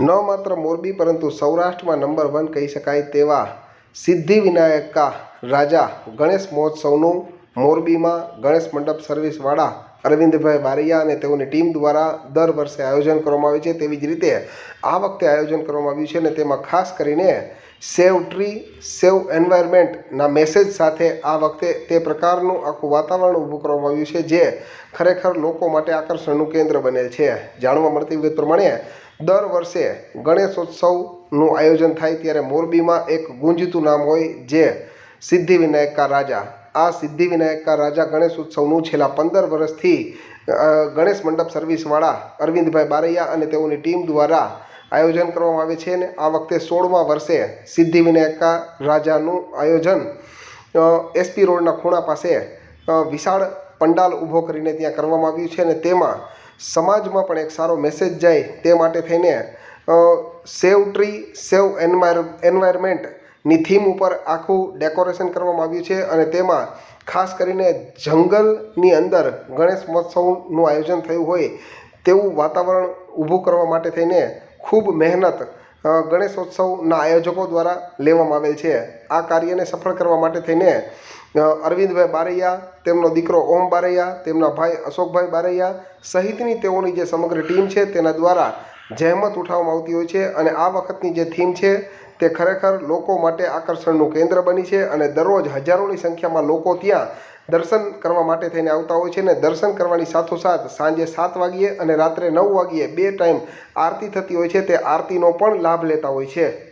ન માત્ર મોરબી, પરંતુ સૌરાષ્ટ્રમાં નંબર વન કહી શકાય તેવા સિદ્ધિવિનાયકા રાજા ગણેશ મહોત્સવનું મોરબીમાં ગણેશ મંડપ સર્વિસવાળા અરવિંદભાઈ બારૈયા અને તેઓની ટીમ દ્વારા દર વર્ષે આયોજન કરવામાં આવે છે. તેવી જ રીતે આ વખતે આયોજન કરવામાં આવ્યું છે અને તેમાં ખાસ કરીને સેવ ટ્રી, સેવ એન્વાયરમેન્ટના મેસેજ સાથે આ વખતે તે પ્રકારનું આખું વાતાવરણ ઊભું કરવામાં આવ્યું છે જે ખરેખર લોકો માટે આકર્ષણનું કેન્દ્ર બનેલ છે. જાણવા મળતી વિગત પ્રમાણે દર વર્ષે ગણેશોત્સવનું આયોજન થાય ત્યારે મોરબીમાં એક ગુંજતું નામ હોય જે સિદ્ધિવિનાયકા રાજા આ સિદ્ધિવિનાયકા રાજા ગણેશ ઉત્સવનું છેલ્લા પંદર વર્ષથી ગણેશ મંડપ સર્વિસવાળા અરવિંદભાઈ બારૈયા અને તેઓની ટીમ દ્વારા આયોજન કરવામાં આવે છે અને આ વખતે સોળમા વર્ષે સિદ્ધિવિનાયકા રાજાનું આયોજન એસપી રોડના ખૂણા પાસે વિશાળ પંડાલ ઊભો કરીને ત્યાં કરવામાં આવ્યું છે અને તેમાં સમાજમાં પણ એક સારો મેસેજ જાય તે માટે થઈને સેવ ટ્રી, સેવ એન્વાયર એન્વાયરમેન્ટની થીમ ઉપર આખું ડેકોરેશન કરવામાં આવ્યું છે અને તેમાં ખાસ કરીને જંગલની અંદર ગણેશ મહોત્સવનું આયોજન થયું હોય તેવું વાતાવરણ ઊભું કરવા માટે થઈને ખૂબ મહેનત ગણેશોત્સવના આયોજકો દ્વારા લેવામાં આવેલ છે. આ કાર્યને સફળ કરવા માટે થઈને અરવિંદભાઈ બારૈયા, તેમનો દીકરો ઓમ બારૈયા, તેમના ભાઈ અશોકભાઈ બારૈયા સહિતની તેઓની જે સમગ્ર ટીમ છે તેના દ્વારા જહેમત ઉઠાવવામાં આવતી હોય છે અને આ વખતની જે થીમ છે તે ખરેખર લોકો માટે આકર્ષણનું કેન્દ્ર બની છે અને દરરોજ હજારોની સંખ્યામાં લોકો ત્યાં દર્શન કરવા માટે થઈને આવતા હોય છે અને દર્શન કરવાની સાથોસાથ સાંજે સાત વાગ્યે અને રાત્રે નવ વાગ્યે બે ટાઈમ આરતી થતી હોય છે તે આરતીનો પણ લાભ લેતા હોય છે.